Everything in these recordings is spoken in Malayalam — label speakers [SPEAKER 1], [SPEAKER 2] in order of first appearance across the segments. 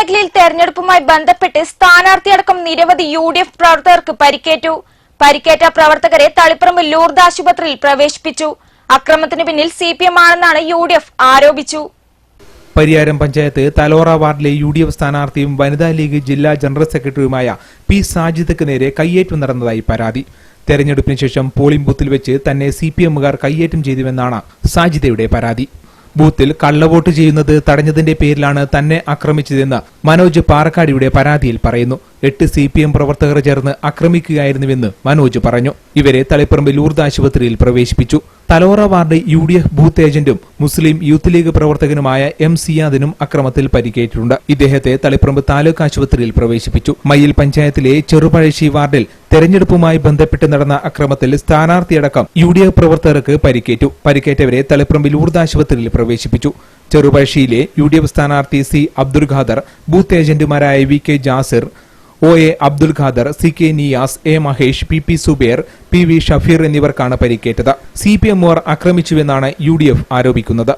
[SPEAKER 1] മേഖലയിൽ തെരഞ്ഞെടുപ്പുമായി ബന്ധപ്പെട്ട് സ്ഥാനാർത്ഥിയടക്കം നിരവധി യു ഡി എഫ് പ്രവർത്തകർക്ക് പരിക്കേറ്റു പരിക്കേറ്റ പ്രവർത്തകരെ തളിപ്പറമ്പ് ലൂർദ് ആശുപത്രിയിൽ പ്രവേശിപ്പിച്ചു അക്രമത്തിന് പിന്നിൽ സി പി എം ആണെന്നാണ് യു ഡി എഫ് ആരോപിച്ചു
[SPEAKER 2] പരിയാരം പഞ്ചായത്ത് തലോറ വാർഡിലെ യു ഡി എഫ് സ്ഥാനാർത്ഥിയും വനിതാ ലീഗ് ജില്ലാ ജനറൽ സെക്രട്ടറിയുമായ പി സാജിദക്ക് നേരെ കയ്യേറ്റം നടന്നതായി പരാതി തെരഞ്ഞെടുപ്പിന് ശേഷം പോളിംഗ് ബൂത്തിൽ വെച്ച് തന്നെ സി പി എമ്മുകാർ കയ്യേറ്റം ചെയ്തുവെന്നാണ് സാജിദയുടെ പരാതി ബൂത്തിൽ കള്ളവോട്ട് ചെയ്യുന്നത് തടഞ്ഞതിന്റെ പേരിലാണ് തന്നെ ആക്രമിച്ചതെന്ന് മനോജ് പാറക്കാടിയുടെ പരാതിയിൽ പറയുന്നു എട്ട് സി പി എം പ്രവർത്തകർ ചേർന്ന് ആക്രമിക്കുകയായിരുന്നുവെന്ന് മനോജ് പറഞ്ഞു ഇവരെ തളിപ്പറമ്പ് ലൂർദ് ആശുപത്രിയിൽ പ്രവേശിപ്പിച്ചു Thalora ward U D F booth ഏജന്റും മുസ്ലിം യൂത്ത് ലീഗ് പ്രവർത്തകനുമായ എം സിയാദിനും അക്രമത്തിൽ പരിക്കേറ്റിട്ടുണ്ട് ഇദ്ദേഹത്തെ തളിപ്പറമ്പ് താലൂക്ക് ആശുപത്രിയിൽ പ്രവേശിപ്പിച്ചു മയ്യിൽ പഞ്ചായത്തിലെ ചെറുപഴശ്ശി വാർഡിൽ തെരഞ്ഞെടുപ്പുമായി ബന്ധപ്പെട്ട് നടന്ന അക്രമത്തിൽ സ്ഥാനാർത്ഥിയടക്കം യു ഡി എഫ് പ്രവർത്തകർക്ക് പരിക്കേറ്റു പരിക്കേറ്റവരെ തളിപ്പറമ്പ് ലൂർദ് ആശുപത്രിയിൽ പ്രവേശിപ്പിച്ചു ചെറുപഴശ്ശിയിലെ യു ഡി എഫ് സ്ഥാനാർത്ഥി സി അബ്ദുൽ ഖാദർ ബൂത്ത് ഏജന്റുമാരായ V K Jasir O A Abdul Khader C K Niyas A Mahesh P P Subair P V Shafeer എന്നിവർക്കാണ് പരിക്കേറ്റത് സി പി എമ്മുകാർ ആക്രമിച്ചുവെന്നാണ് യു ഡി എഫ് ആരോപിക്കുന്നത്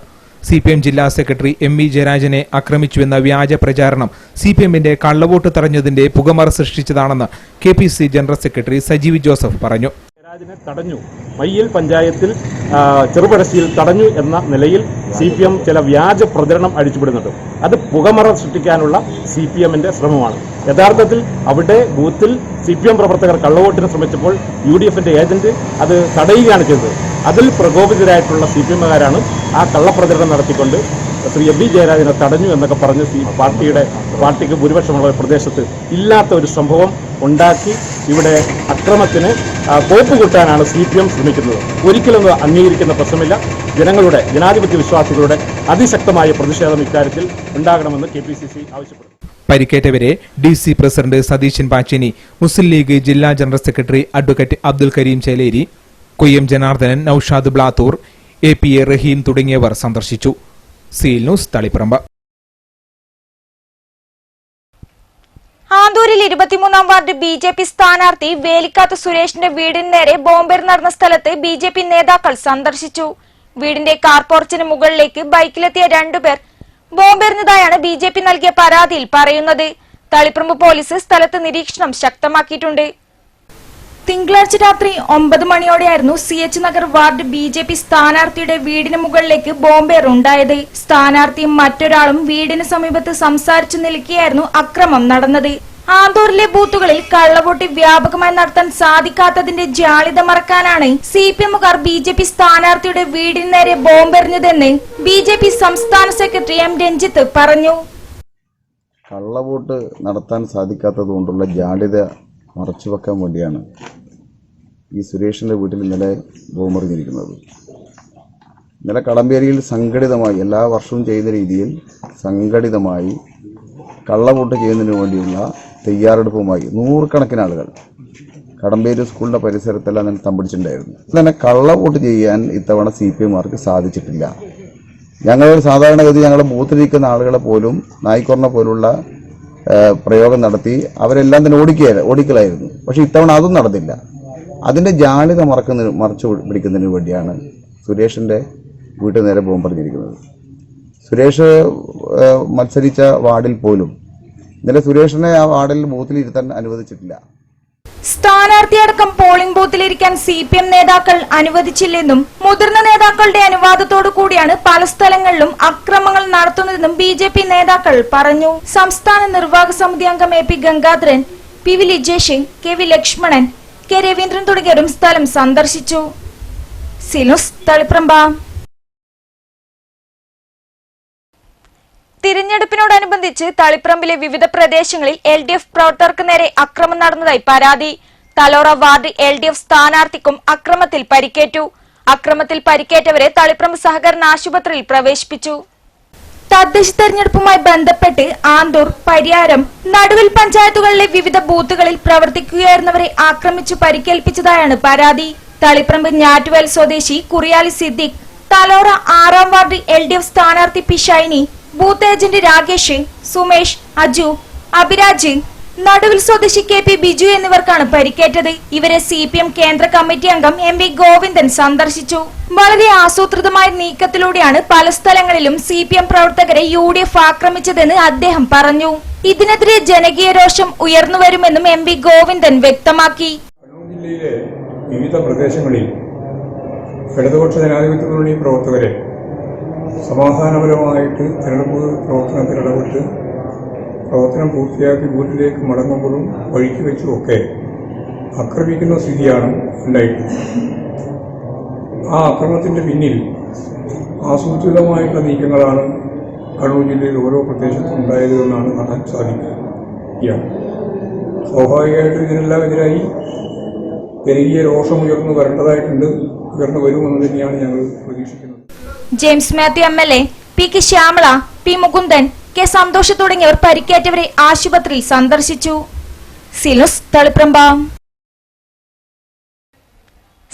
[SPEAKER 2] സി പി എം ജില്ലാ സെക്രട്ടറി എം ഇ ജയരാജനെ ആക്രമിച്ചുവെന്ന വ്യാജ പ്രചാരണം സി പി എമ്മിന്റെ കള്ളവോട്ട് തടഞ്ഞതിന്റെ പുകമറ സൃഷ്ടിച്ചതാണെന്ന് K P C general secretary Sajeev Joseph പറഞ്ഞു
[SPEAKER 3] രാജിനെ തടഞ്ഞു മയ്യിൽ പഞ്ചായത്തിൽ ചെറുപഴശ്ശിയിൽ തടഞ്ഞു എന്ന നിലയിൽ സി പി എം ചില വ്യാജ പ്രചരണം അഴിച്ചുവിടുന്നുണ്ട് അത് പുകമറ സൃഷ്ടിക്കാനുള്ള സി പി എമ്മിന്റെ ശ്രമമാണ് യഥാർത്ഥത്തിൽ അവിടെ ബൂത്തിൽ സി പി എം പ്രവർത്തകർ കള്ളവോട്ടിന് ശ്രമിച്ചപ്പോൾ യു ഡി എഫിന്റെ ഏജന്റ് അത് തടയുകയാണ് ചെയ്തത് അതിൽ പ്രകോപിതരായിട്ടുള്ള സി പി എമ്മുകാരാണ് ആ കള്ളപ്രചരണം നടത്തിക്കൊണ്ട് ശ്രീ എം വി ജയരാജനെ തടഞ്ഞു എന്നൊക്കെ പറഞ്ഞ് പാർട്ടിയുടെ പാർട്ടിക്ക് ഭൂരിപക്ഷമുള്ള പ്രദേശത്ത് ഇല്ലാത്ത ഒരു സംഭവം ഉണ്ടാക്കി ഇവിടെ അക്രമത്തിന് പോപ്പ് കൂട്ടാനാണ് സി പി എം ശ്രമിക്കുന്നത് ഒരിക്കലും അംഗീകരിക്കുന്ന പ്രശ്നമില്ല ജനങ്ങളുടെ ജനാധിപത്യ വിശ്വാസികളുടെ അതിശക്തമായ പ്രതിഷേധം ഇക്കാര്യത്തിൽ ഉണ്ടാകണമെന്ന് കെ പി സി സി ആവശ്യപ്പെടുന്നു
[SPEAKER 2] പരിക്കേറ്റവരെ D C president Satheesan Pacheni Muslim League ജില്ലാ general secretary advocate Abdul Kareem Cheleri Koyyam Janardhanan Naushad Blathur A P A Raheem തുടങ്ങിയവർ സന്ദർശിച്ചു സീൽ ന്യൂസ് തളിപ്പറമ്പ്
[SPEAKER 1] ഇരുപത്തിമൂന്നാം വാർഡ് ബി ജെ പി സ്ഥാനാർത്ഥി വേലിക്കാത്ത് സുരേഷിന്റെ വീടിന് നേരെ ബോംബേർ നടന്ന സ്ഥലത്ത് ബി ജെ പി നേതാക്കൾ സന്ദർശിച്ചു വീടിന്റെ കാർപോർച്ചിന് മുകളിലേക്ക് ബൈക്കിലെത്തിയ രണ്ടുപേർ ബോംബെറിഞ്ഞതായാണ് ബി ജെ പി നൽകിയ പരാതിയിൽ പറയുന്നത് തളിപ്രമ്പ് പോലീസ് സ്ഥലത്ത് നിരീക്ഷണം ശക്തമാക്കിയിട്ടുണ്ട് തിങ്കളാഴ്ച രാത്രി ഒമ്പത് മണിയോടെയായിരുന്നു C H Nagar ward B J P സ്ഥാനാർത്ഥിയുടെ വീടിന് മുകളിലേക്ക് ബോംബേർ ഉണ്ടായത് സ്ഥാനാർത്ഥിയും മറ്റൊരാളും വീടിന് സമീപത്ത് സംസാരിച്ചു നിൽക്കുകയായിരുന്നു അക്രമം നടന്നത് ആന്തൂരിലെ ബൂത്തുകളിൽ കള്ളവോട്ട് വ്യാപകമായി നടത്താൻ സാധിക്കാത്തതിന്റെ ജാളിത മറക്കാനാണ് സി പി എമ്മുകാർ ബി ജെ പി സ്ഥാനാർത്ഥിയുടെ വീടിന് നേരെ ബോംബെറിഞ്ഞതെന്ന് ബി ജെ പി സംസ്ഥാന സെക്രട്ടറി എം രഞ്ജിത്ത് പറഞ്ഞു
[SPEAKER 4] കള്ളവോട്ട് നടത്താൻ സാധിക്കാത്തത് കൊണ്ടുള്ള ജാളിത മറച്ചുവെക്കാൻ വേണ്ടിയാണ് ഈ സുരേഷിന്റെ വീട്ടിൽ ഇന്നലെ ബോംബെറിഞ്ഞിരിക്കുന്നത് ഇന്നലെ കടമ്പേരിയിൽ സംഘടിതമായി എല്ലാ വർഷവും ചെയ്യുന്ന രീതിയിൽ സംഘടിതമായി കള്ളവോട്ട് ചെയ്യുന്നതിന് വേണ്ടിയുള്ള തയ്യാറെടുപ്പുമായി നൂറുകണക്കിന് ആളുകൾ കടമ്പേര് സ്കൂളിൻ്റെ പരിസരത്തെല്ലാം തന്നെ തമ്പിടിച്ചിട്ടുണ്ടായിരുന്നു തന്നെ കള്ളവോട്ട് ചെയ്യാൻ ഇത്തവണ സി പി എമ്മാർക്ക് സാധിച്ചിട്ടില്ല ഞങ്ങൾ സാധാരണഗതി ഞങ്ങൾ ബൂത്തിലിരിക്കുന്ന ആളുകളെ പോലും നായിക്കൊറണ പോലുള്ള പ്രയോഗം നടത്തി അവരെല്ലാം തന്നെ ഓടിക്കുക ഓടിക്കലായിരുന്നു പക്ഷേ ഇത്തവണ അതും നടന്നില്ല അതിൻ്റെ ജാളിത മറക്കുന്ന മറച്ചു പിടിക്കുന്നതിന് വേണ്ടിയാണ് സുരേഷിൻ്റെ വീട്ടിൽ നേരെ പറഞ്ഞിരിക്കുന്നത് സുരേഷ് മത്സരിച്ച വാർഡിൽ പോലും ഇന്നലെ സുരേഷിനെ ആ വാർഡിൽ ബൂത്തിൽ ഇരുത്താൻ അനുവദിച്ചിട്ടില്ല
[SPEAKER 1] സ്ഥാനാർത്ഥിയടക്കം പോളിംഗ് ബൂത്തിലിരിക്കാൻ സി പി എം നേതാക്കൾ അനുവദിച്ചില്ലെന്നും മുതിർന്ന നേതാക്കളുടെ അനുവാദത്തോടു കൂടിയാണ് പല സ്ഥലങ്ങളിലും അക്രമങ്ങൾ നടത്തുന്നതെന്നും ബി ജെ പി നേതാക്കൾ പറഞ്ഞു സംസ്ഥാന നിർവാഹക സമിതി അംഗം A P Gangadharan P V Lijesh K V Lakshmanan K Raveendran തുടങ്ങിയവരും സ്ഥലം സന്ദർശിച്ചു സിനുസ് തിരഞ്ഞെടുപ്പിനോടനുബന്ധിച്ച് തളിപ്പറമ്പിലെ വിവിധ പ്രദേശങ്ങളിൽ എൽ ഡി എഫ് പ്രവർത്തകർക്ക് നേരെ അക്രമം നടന്നതായി പരാതി തലോറ വാർഡ് എൽ ഡി എഫ് സ്ഥാനാർത്ഥിക്കും അക്രമത്തിൽ പരിക്കേറ്റു അക്രമത്തിൽ പരിക്കേറ്റവരെ തളിപ്പറമ്പ് സഹകരണ ആശുപത്രിയിൽ പ്രവേശിപ്പിച്ചു തദ്ദേശ തെരഞ്ഞെടുപ്പുമായി ബന്ധപ്പെട്ട് ആന്തൂർ പരിയാരം നടുവിൽ പഞ്ചായത്തുകളിലെ വിവിധ ബൂത്തുകളിൽ പ്രവർത്തിക്കുകയായിരുന്നവരെ ആക്രമിച്ചു പരിക്കേൽപ്പിച്ചതായാണ് പരാതി തളിപ്പറമ്പ് ഞാറ്റുവേൽ സ്വദേശി കുറിയാലി സിദ്ദിഖ് തലോറ ആറാം വാർഡ് എൽ ഡി എഫ് സ്ഥാനാർത്ഥി P Shiny booth agent Rakesh Sumesh Aju Abhiraj Naduvil സ്വദേശി കെ പി ബിജു എന്നിവർക്കാണ് പരിക്കേറ്റത് ഇവരെ സി പി എം കേന്ദ്ര കമ്മിറ്റി അംഗം എം വി ഗോവിന്ദൻ സന്ദർശിച്ചു വളരെ ആസൂത്രിതമായ നീക്കത്തിലൂടെയാണ് പല സ്ഥലങ്ങളിലും സി പി എം പ്രവർത്തകരെ യു ഡി എഫ് ആക്രമിച്ചതെന്ന് അദ്ദേഹം പറഞ്ഞു ഇതിനെതിരെ ജനകീയ രോഷം ഉയർന്നുവരുമെന്നും എം വി ഗോവിന്ദൻ വ്യക്തമാക്കി
[SPEAKER 5] ജില്ലയിലെ വിവിധ പ്രദേശങ്ങളിൽ ഇടതുപക്ഷ ജനാധിപത്യ മുന്നണി പ്രവർത്തകരെ സമാധാനപരമായിട്ട് തിരഞ്ഞെടുപ്പ് പ്രവർത്തനത്തിൽ ഇടപെട്ട് പ്രവർത്തനം പൂർത്തിയാക്കി ബൂത്തിലേക്ക് മടങ്ങുമ്പോഴും വഴിക്ക് ഒക്കെ ആക്രമിക്കുന്ന സ്ഥിതിയാണ് ഉണ്ടായിട്ട് ആ ആക്രമണത്തിൻ്റെ പിന്നിൽ ആസൂത്രിതമായിട്ടുള്ള നീക്കങ്ങളാണ് കണ്ണൂർ ജില്ലയിൽ ഓരോ പ്രദേശത്തും ഉണ്ടായത് എന്നാണ് കാണാൻ സാധിക്കുക സ്വാഭാവികമായിട്ടും ഇതിനെല്ലാം എതിരായി രോഷം രോഷമുയർന്നു വരേണ്ടതായിട്ടുണ്ട് ഉയർന്നു വരുമെന്ന് തന്നെയാണ് ഞങ്ങൾ പ്രതീക്ഷിക്കുന്നത്
[SPEAKER 1] James Mathew M L A P K Shyamala P Mukundan K Santhosh തുടങ്ങിയവർ പരിക്കേറ്റവരെ ആശുപത്രിയിൽ സന്ദർശിച്ചു സിലുസ് തളിപ്രമ്പ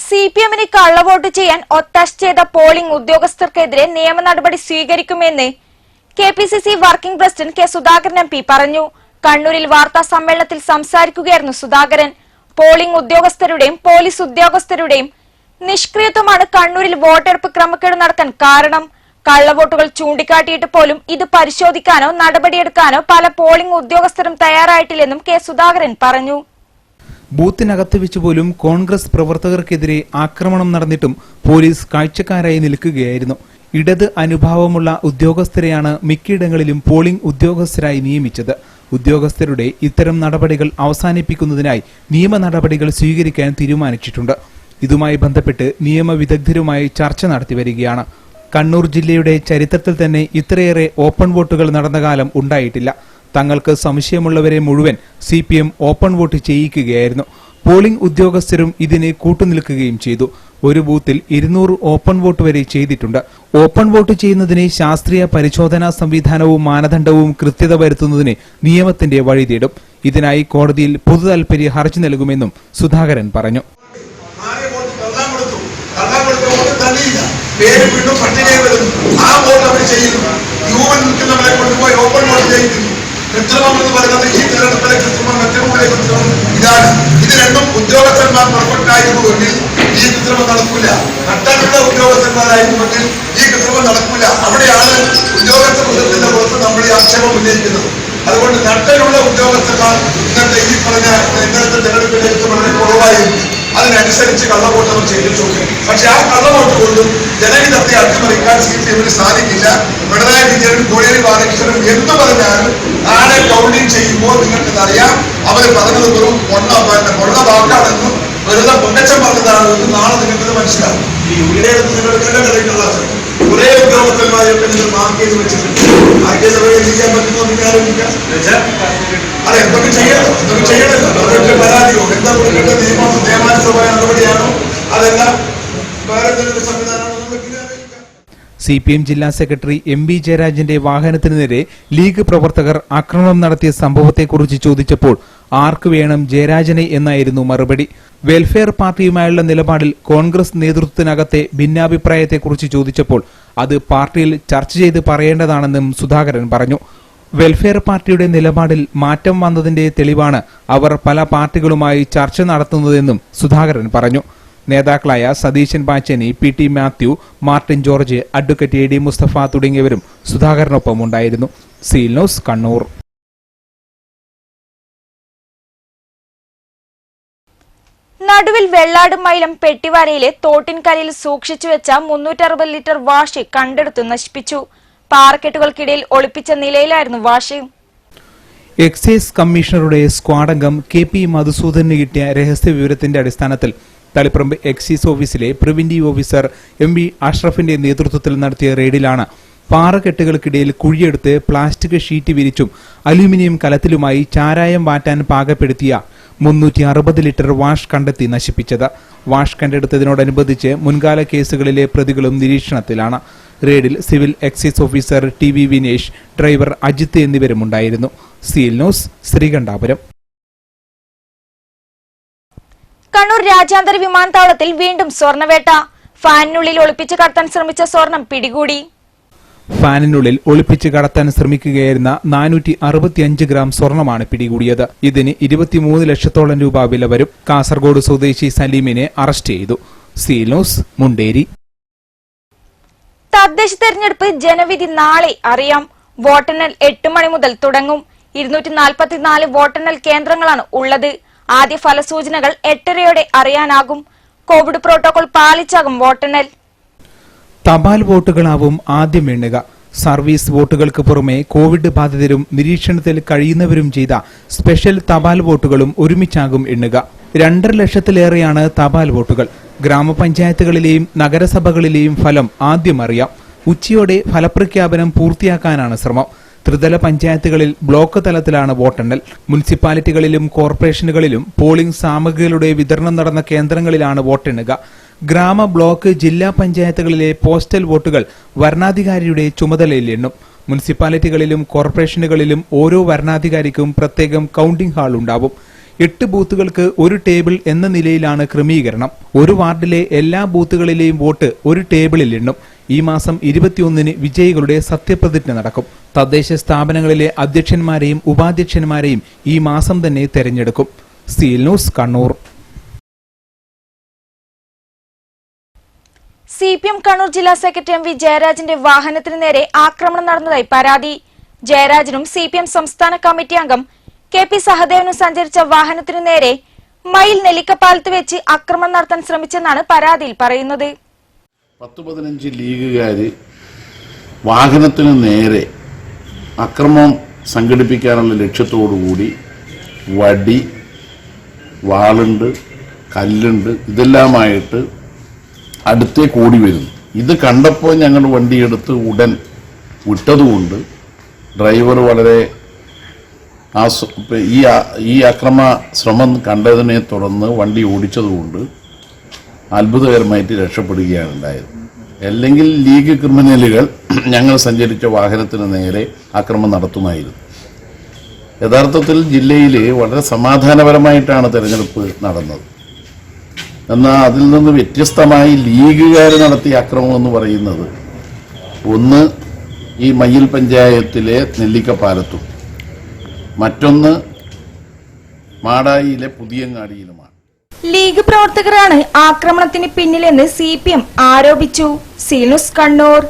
[SPEAKER 1] സി പി എമ്മിന് കള്ളവോട്ട് ചെയ്യാൻ ഒത്താശ ചെയ്ത പോളിംഗ് ഉദ്യോഗസ്ഥർക്കെതിരെ നിയമ നടപടി സ്വീകരിക്കുമെന്ന് K P C C working president K Sudhakaran M P പറഞ്ഞു കണ്ണൂരിൽ വാർത്താ സമ്മേളനത്തിൽ സംസാരിക്കുകയായിരുന്നു സുധാകരൻ പോളിംഗ് ഉദ്യോഗസ്ഥരുടെയും പോലീസ് ഉദ്യോഗസ്ഥരുടെയും നിഷ്ക്രിയത്വമാണ് കണ്ണൂരിൽ വോട്ടെടുപ്പ് ക്രമക്കേട് നടക്കാൻ കാരണം കള്ളവോട്ടുകൾ ചൂണ്ടിക്കാട്ടിയിട്ട് പോലും ഇത് പരിശോധിക്കാനോ നടപടിയെടുക്കാനോ പല പോളിംഗ് ഉദ്യോഗസ്ഥരും തയ്യാറായിട്ടില്ലെന്നും കെ സുധാകരൻ പറഞ്ഞു
[SPEAKER 6] ബൂത്തിനകത്ത് വെച്ചുപോലും കോൺഗ്രസ് പ്രവർത്തകർക്കെതിരെ ആക്രമണം നടന്നിട്ടും പോലീസ് കാഴ്ചക്കാരായി നിൽക്കുകയായിരുന്നു ഇടത് അനുഭാവമുള്ള ഉദ്യോഗസ്ഥരെയാണ് മിക്കയിടങ്ങളിലും പോളിംഗ് ഉദ്യോഗസ്ഥരായി നിയമിച്ചത് ഉദ്യോഗസ്ഥരുടെ ഇത്തരം നടപടികൾ അവസാനിപ്പിക്കുന്നതിനായി നിയമ നടപടികൾ സ്വീകരിക്കാൻ തീരുമാനിച്ചിട്ടുണ്ട് ഇതുമായി ബന്ധപ്പെട്ട് നിയമവിദഗ്ധരുമായി ചർച്ച നടത്തി വരികയാണ് കണ്ണൂർ ജില്ലയുടെ ചരിത്രത്തിൽ തന്നെ ഇത്രയേറെ ഓപ്പൺ വോട്ടുകൾ നടന്ന കാലം ഉണ്ടായിട്ടില്ല തങ്ങൾക്ക് സംശയമുള്ളവരെ മുഴുവൻ C P M open vote ചെയ്യിക്കുകയായിരുന്നു പോളിംഗ് ഉദ്യോഗസ്ഥരും ഇതിന് കൂട്ടുനിൽക്കുകയും ചെയ്തു ഒരു ബൂത്തിൽ ഇരുന്നൂറ് ഓപ്പൺ വോട്ട് വരെ ചെയ്തിട്ടുണ്ട് ഓപ്പൺ വോട്ട് ചെയ്യുന്നതിന് ശാസ്ത്രീയ പരിശോധനാ സംവിധാനവും മാനദണ്ഡവും കൃത്യത വരുത്തുന്നതിന് നിയമത്തിന്റെ വഴി തേടും ഇതിനായി കോടതിയിൽ പൊതു ഹർജി നൽകുമെന്നും സുധാകരൻ പറഞ്ഞു പേര് വീണ്ടും പട്ടിണി വരും ആ വോട്ട് അവർ ചെയ്യുന്നു യുവൻ നിൽക്കുന്നവരെ കൊണ്ടുപോയി ഓപ്പൺ വോട്ട് ചെയ്യിക്കുന്നു കൃത്രിമം എന്ന് പറയുന്നത് ഈ തിരഞ്ഞെടുപ്പിലെ കൃത്രിമം മറ്റൊരു കൃത്രിമം ഇതാണ് ഇത് രണ്ടും ഉദ്യോഗസ്ഥന്മാർ പെർഫെക്റ്റ് ആയിരുന്നുവെങ്കിൽ ഈ കൃത്രിമം നടക്കില്ല നട്ടലുള്ള ഉദ്യോഗസ്ഥന്മാരായിരുന്നുവെങ്കിൽ ഈ കൃത്രിമം നടക്കില്ല അവിടെയാണ് ഉദ്യോഗസ്ഥ ബന്ധത്തിന്റെ പുറത്ത് നമ്മൾ ഈ ആക്ഷേപം ഉന്നയിക്കുന്നത് അതുകൊണ്ട് നട്ടലുള്ള ഉദ്യോഗസ്ഥന്മാർ ഇന്നത്തെ ഈ പറഞ്ഞ ഇന്നത്തെ തിരഞ്ഞെടുപ്പിലേക്ക് വളരെ കുറവായിരുന്നു അതിനനുസരിച്ച് കള്ളവോട്ടുകൾ ചെയ്തിട്ടുണ്ട് പക്ഷെ ആ കള്ളവോട്ട് കൊണ്ടും ജനഹിതത്തെ അട്ടിമറിക്കാൻ സി പി എമ്മിന് സാധിക്കില്ല പിണറായി വിജയനും കോടിയേരി ബാലകൃഷ്ണനും എന്ത് പറഞ്ഞാലും ആളെ കൗണ്ടിങ് ചെയ്യുമ്പോൾ നിങ്ങൾക്ക് അറിയാം അവര് പറഞ്ഞത് വെറും പറഞ്ഞ കൊള്ള വാക്കാണെന്നും വെറുതെ പൊണ്ടച്ചം പറഞ്ഞതാണെന്നും നാളെ നിങ്ങൾക്കത് മനസ്സിലാവും ഈ ഉള്ളിയുടെ നിങ്ങളുടെ കണ്ട കടയിട്ടുള്ള കുറെ ഉദ്യോഗസ്ഥന്മാരെയൊക്കെ നിങ്ങൾ മാർക്ക് ചെയ്ത് വെച്ചിട്ടുണ്ട് ആദ്യ സഭയിൽ ചെയ്യാൻ പറ്റുന്ന വിചാരമില്ല അതെ ഇതൊക്കെ ചെയ്യണം ഇതൊക്കെ ചെയ്യണമല്ലോ അതൊക്കെ പരാതിയോ എന്താ നിയമം നിയമാനുസഭാ നടപടിയാണോ അതെല്ലാം വേറെ സംവിധാനമാണോ സി പി എം ജില്ലാ സെക്രട്ടറി എം വി ജയരാജന്റെ വാഹനത്തിനു നേരെ ലീഗ് പ്രവർത്തകർ ആക്രമണം നടത്തിയ സംഭവത്തെക്കുറിച്ച് ചോദിച്ചപ്പോൾ ആർക്ക് വേണം ജയരാജനെ എന്നായിരുന്നു മറുപടി വെൽഫെയർ പാർട്ടിയുമായുള്ള നിലപാടിൽ കോൺഗ്രസ് നേതൃത്വത്തിനകത്തെ ഭിന്നാഭിപ്രായത്തെക്കുറിച്ച് ചോദിച്ചപ്പോൾ അത് പാർട്ടിയിൽ ചർച്ച ചെയ്ത് പറയേണ്ടതാണെന്നും സുധാകരൻ പറഞ്ഞു വെൽഫെയർ പാർട്ടിയുടെ നിലപാടിൽ മാറ്റം വന്നതിന്റെ തെളിവാണ് അവർ പല പാർട്ടികളുമായി ചർച്ച നടത്തുന്നതെന്നും സുധാകരൻ പറഞ്ഞു നേതാക്കളായ Satheesan Pacheni P T Mathew Martin George advocate A D Musthafa തുടങ്ങിയവരും സുധാകരനൊപ്പം ഉണ്ടായിരുന്നു സീൽ ന്യൂസ് കണ്ണൂർ
[SPEAKER 1] നടുവിൽ വെള്ളാടും മൈലം പെട്ടിവാരയിലെ തോട്ടിൻകരയിൽ സൂക്ഷിച്ചുവെച്ച മുന്നൂറ്ററുപത് ലിറ്റർ വാഷി കണ്ടെടുത്തു നശിപ്പിച്ചു പാറക്കെട്ടുകൾക്കിടയിൽ ഒളിപ്പിച്ച നിലയിലായിരുന്നു വാഷയും
[SPEAKER 7] എക്സൈസ് കമ്മീഷണറുടെ സ്ക്വാഡംഗം കെ പി മധുസൂദന് കിട്ടിയ രഹസ്യ വിവരത്തിന്റെ അടിസ്ഥാനത്തിൽ തളിപ്പറമ്പ് എക്സൈസ് ഓഫീസിലെ പ്രിവന്റീവ് ഓഫീസർ എം വി അഷ്റഫിന്റെ നേതൃത്വത്തിൽ നടത്തിയ റെയ്ഡിലാണ് പാറക്കെട്ടുകൾക്കിടയിൽ കുഴിയെടുത്ത് പ്ലാസ്റ്റിക് ഷീറ്റ് വിരിച്ചും അലുമിനിയം കലത്തിലുമായി ചാരായം വാറ്റാൻ പാകപ്പെടുത്തിയ മുന്നൂറ്റി അറുപത് ലിറ്റർ വാഷ് കണ്ടെത്തി നശിപ്പിച്ചത് വാഷ് കണ്ടെടുത്തതിനോടനുബന്ധിച്ച് മുൻകാല കേസുകളിലെ പ്രതികളും നിരീക്ഷണത്തിലാണ് റെയ്ഡിൽ civil excise officer T V Vinesh driver Ajith എന്നിവരും ഉണ്ടായിരുന്നു സീൽ ന്യൂസ് ശ്രീകണ്ഠാപുരം
[SPEAKER 1] കണ്ണൂർ രാജ്യാന്തര വിമാനത്താവളത്തിൽ വീണ്ടും സ്വർണവേട്ട ഫാനിനുള്ളിൽ ഒളിപ്പിച്ച് കടത്താൻ ശ്രമിച്ച സ്വർണം പിടികൂടി
[SPEAKER 7] ഫാനിനുള്ളിൽ ഒളിപ്പിച്ച് കടത്താൻ ശ്രമിക്കുകയായിരുന്ന നാനൂറ്റി അറുപത്തിയഞ്ച് ഗ്രാം സ്വർണമാണ് പിടികൂടിയത് ഇതിന് ഇരുപത്തിമൂന്ന് ലക്ഷത്തോളം രൂപ വില വരും കാസർഗോഡ് സ്വദേശി സലീമിനെ അറസ്റ്റ് ചെയ്തു ന്യൂസ് മുണ്ടേരി
[SPEAKER 1] തദ്ദേശ തെരഞ്ഞെടുപ്പ് ജനവിധി നാളെ അറിയാം വോട്ടെണ്ണൽ എട്ട് മണി മുതൽ തുടങ്ങും ഇരുന്നൂറ്റി നാൽപ്പത്തിനാല് വോട്ടെണ്ണൽ കേന്ദ്രങ്ങളാണ് ഉള്ളത് ആദ്യ ഫലസൂചനകൾ എട്ടരയോടെ അറിയാനാകും കോവിഡ് പ്രോട്ടോകോൾ പാലിച്ചാകും വോട്ടെണ്ണൽ
[SPEAKER 7] തപാൽ വോട്ടുകളാവും ആദ്യം എണ്ണുക സർവീസ് വോട്ടുകൾക്ക് പുറമെ കോവിഡ് ബാധിതരും നിരീക്ഷണത്തിൽ കഴിയുന്നവരും ചെയ്ത സ്പെഷ്യൽ തപാൽ വോട്ടുകളും ഒരുമിച്ചാകും എണ്ണുക രണ്ടര ലക്ഷത്തിലേറെയാണ് തപാൽ വോട്ടുകൾ ഗ്രാമപഞ്ചായത്തുകളിലെയും നഗരസഭകളിലെയും ഫലം ആദ്യം അറിയാം ഉച്ചയോടെ ഫലപ്രഖ്യാപനം പൂർത്തിയാക്കാനാണ് ശ്രമം ത്രിതല പഞ്ചായത്തുകളിൽ ബ്ലോക്ക് തലത്തിലാണ് വോട്ടെണ്ണൽ മുനിസിപ്പാലിറ്റികളിലും കോർപ്പറേഷനുകളിലും പോളിംഗ് സാമഗ്രികളുടെ വിതരണം നടന്ന കേന്ദ്രങ്ങളിലാണ് വോട്ടെണ്ണുക ഗ്രാമ ബ്ലോക്ക് ജില്ലാ പഞ്ചായത്തുകളിലെ പോസ്റ്റൽ വോട്ടുകൾ വരണാധികാരിയുടെ ചുമതലയിൽ എണ്ണും മുനിസിപ്പാലിറ്റികളിലും കോർപ്പറേഷനുകളിലും ഓരോ വരണാധികാരിക്കും പ്രത്യേകം കൗണ്ടിംഗ് ഹാൾ ഉണ്ടാവും എട്ട് ബൂത്തുകൾക്ക് ഒരു ടേബിൾ എന്ന നിലയിലാണ് ക്രമീകരണം ഒരു വാർഡിലെ എല്ലാ ബൂത്തുകളിലെയും വോട്ട് ഒരു ടേബിളിൽ എണ്ണും ഈ മാസം ഇരുപത്തിയൊന്നിന് വിജയികളുടെ സത്യപ്രതിജ്ഞ നടക്കും തദ്ദേശ സ്ഥാപനങ്ങളിലെ അധ്യക്ഷന്മാരെയും ഉപാധ്യക്ഷന്മാരെയും ഈ മാസം തന്നെ തെരഞ്ഞെടുക്കും seal news Kannur
[SPEAKER 1] C P M Kannur ജില്ലാ സെക്രട്ടറി എം വി ജയരാജന്റെ വാഹനത്തിന് നേരെ ആക്രമണം നടന്നതായി പരാതി ജയരാജനും സി പി എം സംസ്ഥാന കമ്മിറ്റി അംഗം കെ പി സഹദേവനും സഞ്ചരിച്ച വാഹനത്തിനു നേരെ മയിൽ നെല്ലിക്കപ്പാലത്ത് വെച്ച് അക്രമം നടത്താൻ ശ്രമിച്ചെന്നാണ് പരാതിയിൽ പറയുന്നത് പത്ത് പതിനഞ്ച്
[SPEAKER 8] ലീഗുകാര് വാഹനത്തിനു നേരെ അക്രമം സംഘടിപ്പിക്കാനുള്ള ലക്ഷ്യത്തോടുകൂടി വടി വാളുണ്ട് കല്ലുണ്ട് ഇതെല്ലാമായിട്ട് അടുത്തേ കൂടി വരുന്നു ഇത് കണ്ടപ്പോൾ ഞങ്ങൾ വണ്ടിയെടുത്ത് ഉടൻ വിട്ടതുകൊണ്ട് ഡ്രൈവർ വളരെ ആ ഈ ഈ അക്രമ ശ്രമം കണ്ടതിനെ തുടർന്ന് വണ്ടി ഓടിച്ചതുകൊണ്ട് അത്ഭുതകരമായിട്ട് രക്ഷപ്പെടുകയാണ് ഉണ്ടായത് അല്ലെങ്കിൽ ലീഗ് ക്രിമിനലുകൾ ഞങ്ങൾ സഞ്ചരിച്ച വാഹനത്തിന് നേരെ അക്രമം നടത്തുമായിരുന്നു യഥാർത്ഥത്തിൽ ജില്ലയിൽ വളരെ സമാധാനപരമായിട്ടാണ് തെരഞ്ഞെടുപ്പ് നടന്നത് എന്നാൽ അതിൽ നിന്ന് വ്യത്യസ്തമായി ലീഗുകാർ നടത്തിയ അക്രമം എന്ന് പറയുന്നത് ഒന്ന് ഈ മയ്യിൽ പഞ്ചായത്തിലെ നെല്ലിക്കപ്പാലത്തും മറ്റൊന്ന് മാടായിയിലെ പുതിയങ്ങാടിയിലുമാണ്
[SPEAKER 1] ലീഗ് പ്രവർത്തകരാണ് ആക്രമണത്തിന് പിന്നിലെന്ന് സി പി എം ആരോപിച്ചു സീനുസ് കണ്ണൂർ